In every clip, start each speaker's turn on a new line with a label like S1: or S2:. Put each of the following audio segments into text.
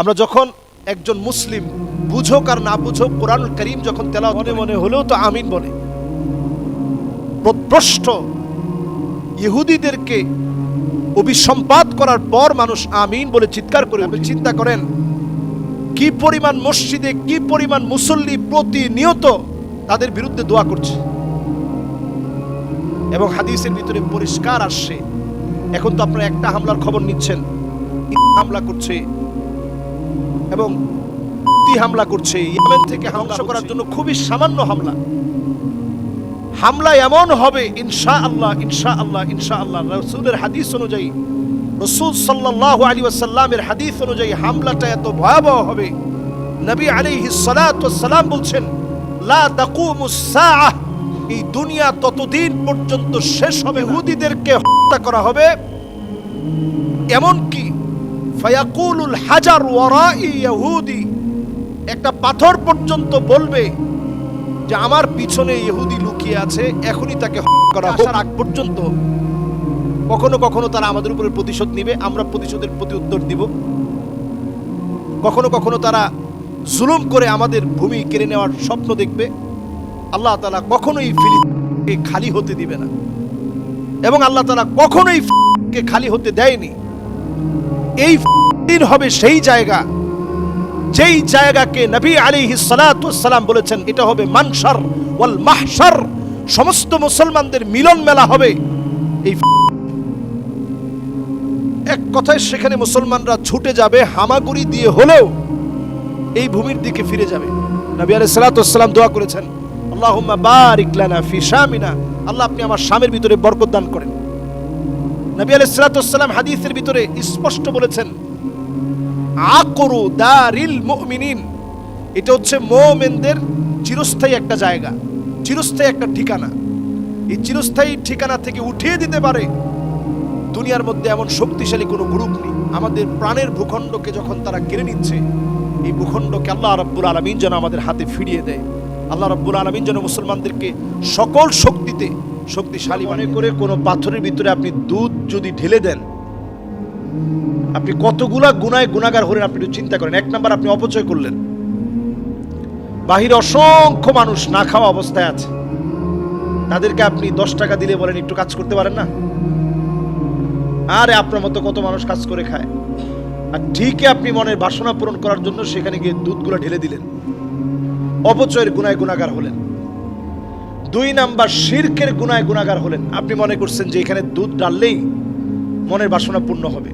S1: আমরা যখন একজন মুসলিম বুঝোক আর না বুঝোক কোরআন করিম যখন তেলা মনে মনে হলেও তো আমিন বলে। প্রশ্ন ইহুদিদেরকে অভিসম্পাদ করার পর মানুষ আমিন বলে চিৎকার করে আপনি চিন্তা করেন কি পরিমাণ মসজিদে কি পরিমাণ মুসল্লি প্রতিনিয়ত তাদের বিরুদ্ধে দোয়া করছে? এবং হাদিসের ভিতরে পরিষ্কার আসছে এখন তো আপনারা একটা হামলার খবর নিচ্ছেন। হামলা করছে এবং হামলা করছে। ইয়েমেন থেকে ধ্বংস করার জন্য খুবই সামান্য হামলা। হামলা এমন হবে ইনশা আল্লাহ ইনশা আল্লাহ ইনশা আল্লাহ রসুলের হাদিস অনুযায়ী, রসুল সাল্লাহ আলী ওয়াসাল্লামের হাদিস অনুযায়ী হামলাটা এত ভয়াবহ হবে। নবী আলাইহি সালাম বলছেন, লা এই দুনিয়া ততদিন পর্যন্ত শেষ হবে। হুদিদেরকে হত্যা করা হবে। এমন কি ফায়াকুলুল হাজার ওয়ারাই ইয়াহুদি একটা পাথর পর্যন্ত বলবে যে আমার পিছনে ইহুদি লুকিয়ে আছে এখনই তাকে করা হোক। আগ পর্যন্ত। কখনো কখনো তারা আমাদের উপরে প্রতিশোধ নিবে আমরা প্রতিশোধের প্রতি উত্তর দিব। কখনো কখনো তারা জুলুম করে আমাদের ভূমি কেড়ে নেওয়ার স্বপ্ন দেখবে। আল্লাহ তালা কখনোই ফিলিস্তিনকে খালি হতে দিবে না। এবং আল্লাহ তালা কখনোই কে খালি হতে দেয়নি। এই ফিলিস্তিন হবে সেই জায়গা। যেই জায়গাকে নবী আলাইহি সালাম বলেছেন, এটা হবে মানসার ওয়াল মাহসার সমস্ত মুসলমানদের মিলন মেলা হবে এই এক কথায় সেখানে মুসলমানরা ছুটে যাবে, হামাগুড়ি দিয়ে হলেও এই ভূমির দিকে ফিরে যাবে। নবী আলাইহিস সালাম দোয়া করেছেন, আল্লাহুম্মা বারিক লানা ফি শামিনা। আল্লাহ আপনি আমার স্বামীর ভিতরে বরকত দান করেন। নবী আলাইহিস সালাম হাদিসের ভিতরে স্পষ্ট বলেছেন, আকরু দারিল মুমিনিন এটা হচ্ছে মোমেনদের চিরস্থায়ী একটা জায়গা, চিরস্থায়ী একটা ঠিকানা। এই চিরস্থায়ী ঠিকানা থেকে উঠিয়ে দিতে পারে দুনিয়ার মধ্যে এমন শক্তিশালী কোনো গ্রুপ নেই। আমাদের প্রাণের ভূখণ্ডকে যখন তারা কেড়ে নিচ্ছে, এই ভূখণ্ডকে আল্লাহ রব্বুল আলমিন যেন আমাদের হাতে ফিরিয়ে দেয়। আল্লাহ রব্বুল আলমিন যেন মুসলমানদেরকে সকল শক্তিতে শক্তিশালী মনে করে কোনো পাথরের ভিতরে আপনি দুধ যদি ঢেলে দেন, আপনি কতগুলা গুনায় গুণাগার হলেন আপনি একটু চিন্তা করেন। এক নাম্বার আপনি অপচয় করলেন। বাহিরে অসংখ্য মানুষ না খাওয়া অবস্থায় আছে। তাদেরকে আপনি দশ টাকা দিলে বলেন, একটু কাজ করতে পারেন না? আরে, আপনার মতো কত মানুষ কাজ করে খায়। আর ঠিকই আপনি মনের বাসনা পূরণ করার জন্য সেখানে গিয়ে দুধগুলো ঢেলে দিলেন। অপচয়ের গুনায় গুণাগার হলেন। দুই নাম্বার শির্কের গুনায় গুণাগার হলেন। আপনি মনে করছেন যে এখানে দুধ ডাললেই মনের বাসনা পূর্ণ হবে?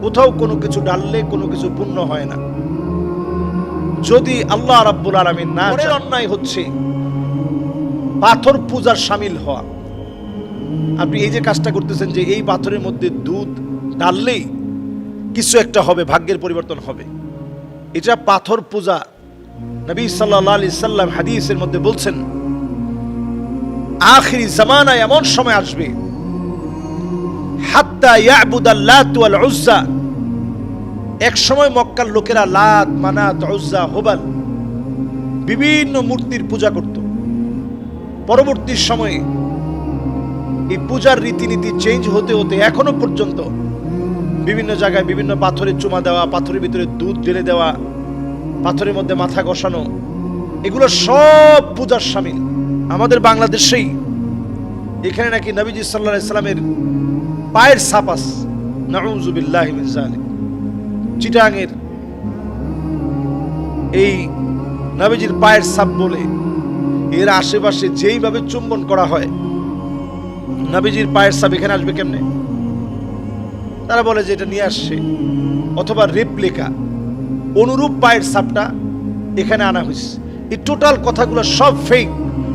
S1: কোথাও কোনো কিছু ডাললে কোনো কিছু পূর্ণ হয় না। যদি আল্লাহ রাব্বুল আলামিন না অন্যায় হচ্ছে। পাথর পূজার সামিল হওয়া। আপনি এই যে কাজটা করতেছেন যে এই পাথরের মধ্যে দুধ ডাললেই কিছু একটা হবে ভাগ্যের পরিবর্তন হবে। এটা পাথর পূজা। নবী সাল্লাহ আলি সাল্লাম হাদিসের মধ্যে বলছেন আখিরি জামানায় এমন সময় আসবে। হাত্তা ইয়াবুদ আল্লাত ওয়াল উজ্জা। এক সময় মক্কার লোকেরা লাত, মানাত, উজ্জা, হোবাল বিভিন্ন মূর্তির পূজা করত। পরবর্তী সময়ে এই পূজার রীতিনীতি চেঞ্জ হতে হতে এখনও পর্যন্ত বিভিন্ন জায়গায় বিভিন্ন পাথরে চুমা দেওয়া, পাথরের ভিতরে দুধ ঢেলে দেওয়া, পাথরের মধ্যে মাথা ঘষানো, এগুলো সব পূজার সামিল। আমাদের বাংলাদেশেই এখানে নাকি নবীজি সাল্লাহ ইসলামের পায়ের সাপাস নাউজুবিল্লাহ জালিক চিটাঙের এই নবীজির পায়ের সাপ বলে এর আশেপাশে যেইভাবে চুম্বন করা হয়, নবীজির পায়ের সাপ এখানে আসবে কেমনে? তারা বলে যে এটা নিয়ে আসছে, অথবা রেপ্লিকা, অনুরূপ পায়ের সাপটা এখানে আনা হয়েছে। এই টোটাল কথাগুলো সব ফেক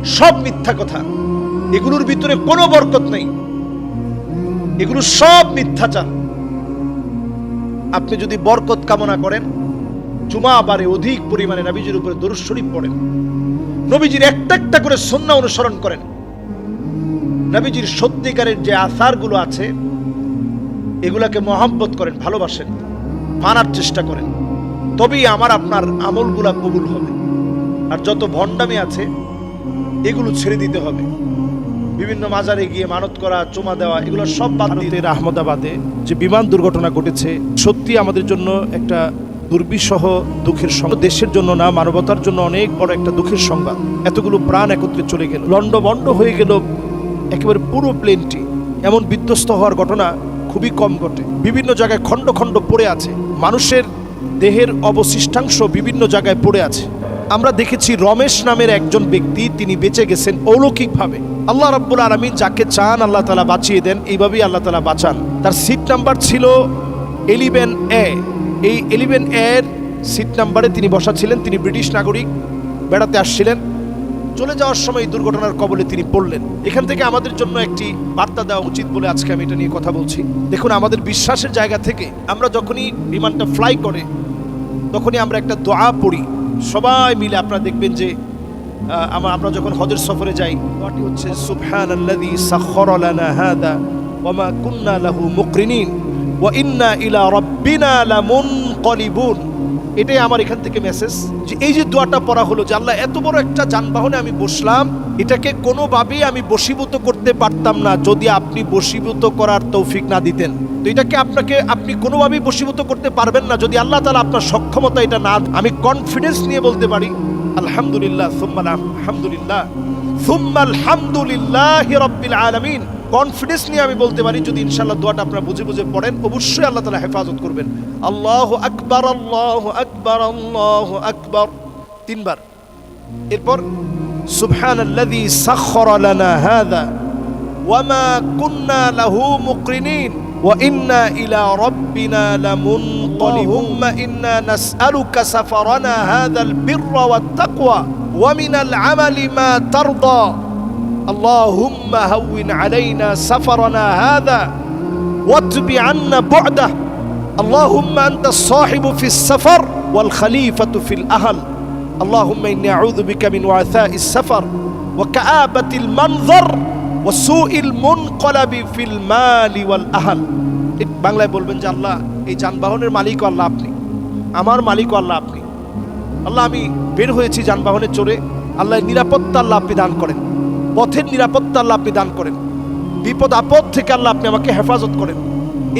S1: সব মিথ্যা কথা। এগুলোর ভিতরে কোনো বরকত নেই। এগুলো সব মিথ্যাচার। আপনি যদি বরকত কামনা করেন, জুমা বারে অধিক পরিমাণে নবীজির উপরে দরুদ পড়েন। নবীজির একটা একটা করে সন্না অনুসরণ করেন। নবীজির সত্যিকারের যে আসারগুলো আছে, এগুলাকে মহাব্বত করেন, ভালোবাসেন, মানার চেষ্টা করেন। তবেই আমার, আপনার আমলগুলা কবুল হবে। আর যত ভণ্ডামি আছে এগুলো ছেড়ে দিতে হবে। বিভিন্ন মাজারে গিয়ে মানত করা, চুমা দেওয়া, এগুলো সব দিয়ে আহমদাবাদে যে বিমান দুর্ঘটনা ঘটেছে সত্যি আমাদের জন্য একটা দুর্বিষহ দুঃখের সংবাদ। দেশের জন্য না, মানবতার জন্য অনেক বড় একটা দুঃখের সংবাদ। এতগুলো প্রাণ একত্রে চলে গেল। লন্ডভন্ড হয়ে গেল একেবারে পুরো প্লেনটি। এমন বিধ্বস্ত হওয়ার ঘটনা খুবই কম ঘটে। বিভিন্ন জায়গায় খণ্ড খণ্ড পড়ে আছে। মানুষের দেহের অবশিষ্টাংশ বিভিন্ন জায়গায় পড়ে আছে। আমরা দেখেছি রমেশ নামের একজন ব্যক্তি, তিনি বেঁচে গেছেন অলৌকিকভাবে। আল্লাহ রাব্বুল আলমিন যাকে চান, আল্লাহ তালা বাঁচিয়ে দেন, এইভাবেই আল্লাহ তালা বাঁচান। তার সিট নাম্বার ছিল এলিভেন এ এই এলিভেন এর সিট নাম্বারে তিনি বসা ছিলেন, তিনি ব্রিটিশ নাগরিক, বেড়াতে আসছিলেন। চলে যাওয়ার সময় এই দুর্ঘটনার কবলে তিনি পড়লেন। এখান থেকে আমাদের জন্য একটি বার্তা দেওয়া উচিত বলে আজকে আমি এটা নিয়ে কথা বলছি। দেখুন, আমাদের বিশ্বাসের জায়গা থেকে আমরা যখনই বিমানটা ফ্লাই করে, তখনই আমরা একটা দোয়া পড়ি। সবাই মিলে আপনারা দেখবেন যে আমার আমরা যখন হজের সফরে যাই দোয়াটি হচ্ছে, সুবহানাল্লাযী সাখখারা লানা হাদা ওয়া মা কুন্না লাহু মুকরিনিন। ওয়া ইন্না ইলা রাব্বিনা লামুনকালিবুন। এটাই আমার এখান থেকে মেসেজ যে এই যে দোয়াটা পড়া হলো যে আল্লাহ এত বড় একটা যানবাহনে আমি বসলাম, এটাকে কোনোভাবেই আমি বশীভূত করতে পারতাম না যদি আপনি বশীভূত করার তৌফিক না দিতেন। তো এটাকে আপনাকে, আপনি কোনোভাবেই বশীভূত করতে পারবেন না যদি আল্লাহ তালা আপনার সক্ষমতা এটা না, আমি কনফিডেন্স নিয়ে বলতে পারি। আলহামদুলিল্লাহ, সুম্মাল আলহামদুলিল্লাহ, সুম্মাল হামদুলিল্লাহ রব্বিল আলামিন। কনফিডেন্স নিয়ে আমি বলতে পারি, যদি ইনশাল্লাহ দোয়াটা আপনারা বুঝে বুঝে পড়েন, অবশ্যই আল্লাহ তালা হেফাজত করবেন। আল্লাহ আকবার আল্লাহ আকবার আল্লাহ আকবার। তিনবার। এরপর সুবহান আল্লাযী সাখখারা লানা হাযা ওয়ামা কুন্না লাহু মুকরিনিন। وإنا إلى ربنا لمنقلبون. إنا نسألك سفرنا هذا البر والتقوى ومن العمل ما ترضى. اللهم هون علينا سفرنا هذا واتب عنا بعده. اللهم أنت الصاحب في السفر والخليفة في الأهل. اللهم إني أعوذ بك من وعثاء السفر وكآبة المنظر ফিল মালি ওয়াল বাংলায় বলবেন যে আল্লাহ, এই যানবাহনের মালিক আল্লাহ আপনি আমার মালিক আল্লাহ আপনি আল্লাহ, আমি বের হয়েছি যানবাহনে চড়ে। আল্লাহ নিরাপত্তা আল্লাহ আপনি দান করেন। পথের নিরাপত্তা আল্লাহ আপনি দান করেন। বিপদ আপদ থেকে আল্লাহ আপনি আমাকে হেফাজত করেন।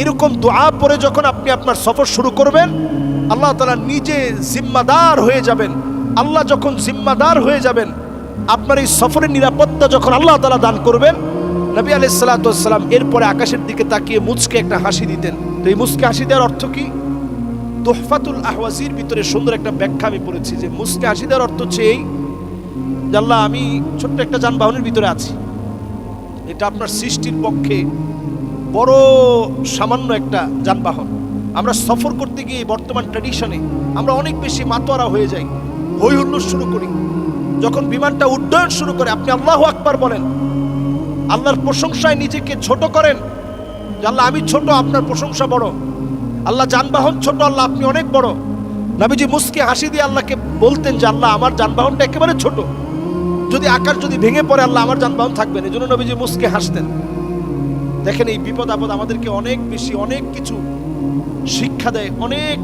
S1: এরকম দোয়া পরে যখন আপনি আপনার সফর শুরু করবেন, আল্লাহ তালা নিজে জিম্মাদার হয়ে যাবেন। আল্লাহ যখন জিম্মাদার হয়ে যাবেন আপনার এই সফরের নিরাপত্তা যখন আল্লাহ তালা দান করবেন, নবী আলাই সাল্লাতাম এরপরে আকাশের দিকে তাকিয়ে মুচকে একটা হাসি দিতেন। তো এই মুচকে হাসি দেওয়ার অর্থ কি? তোহফাতুল আহওয়াজির ভিতরে সুন্দর একটা ব্যাখ্যা আমি পড়েছি যে মুসকে হাসি দেওয়ার অর্থ হচ্ছে এই আল্লাহ, আমি ছোট্ট একটা যানবাহনের ভিতরে আছি। এটা আপনার সৃষ্টির পক্ষে বড় সামান্য একটা যানবাহন। আমরা সফর করতে গিয়ে বর্তমান ট্র্যাডিশনে আমরা অনেক বেশি মাতোয়ারা হয়ে যাই হুল্লোড় শুরু করি। যখন বিমানটা উড্ডয়ন শুরু করে, আপনি আল্লাহ আকবার বলেন, আল্লাহর প্রশংসায় নিজেকে ছোট করেন। আল্লাহ, আমি ছোট, আপনার প্রশংসা বড়। আল্লাহ যানবাহন ছোট, আল্লাহ আপনি অনেক বড়। নাবিজি মুসকে হাসি দিয়ে আল্লাহকে বলতেন যে, আল্লাহ, আমার যানবাহনটা একেবারে ছোট। যদি আকাশ যদি ভেঙে পড়ে, আল্লাহ, আমার যানবাহন থাকবে না। এই জন্য নবীজি মুসকে হাসতেন। দেখেন, এই বিপদ আপদ আমাদেরকে অনেক বেশি, অনেক কিছু শিক্ষা দেয়, অনেক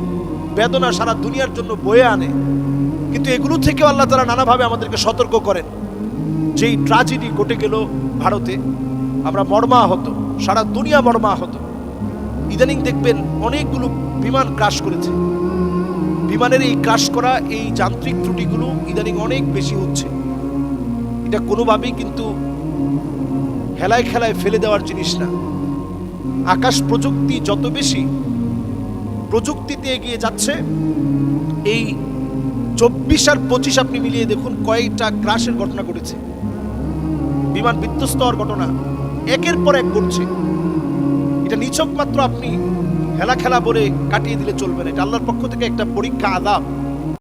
S1: বেদনা সারা দুনিয়ার জন্য বয়ে আনে। কিন্তু এগুলো থেকেও আল্লাহ তারা নানাভাবে আমাদেরকে সতর্ক করেন। যেই ট্রাজেডি ঘটে গেল ভারতে, আমরা মর্মা মর্মাহত, সারা দুনিয়া মর্মা মর্মাহত। ইদানিং দেখবেন অনেকগুলো বিমান ক্রাশ করেছে। বিমানের এই ক্রাশ করা, এই যান্ত্রিক ত্রুটিগুলো ইদানিং অনেক বেশি হচ্ছে। এটা কোনোভাবেই কিন্তু হেলায় খেলায় ফেলে দেওয়ার জিনিস না। আকাশ প্রযুক্তি যত বেশি প্রযুক্তিতে এগিয়ে যাচ্ছে, এই চব্বিশ আর পঁচিশ আপনি মিলিয়ে দেখুন কয়েকটা ক্রাশের ঘটনা ঘটেছে। বিমান বিধ্বস্ত হওয়ার ঘটনা একের পর এক ঘটছে। এটা নিছক মাত্র আপনি খেলা খেলা বলে কাটিয়ে দিলে চলবে না। এটা আল্লাহর পক্ষ থেকে একটা পরীক্ষা আদাব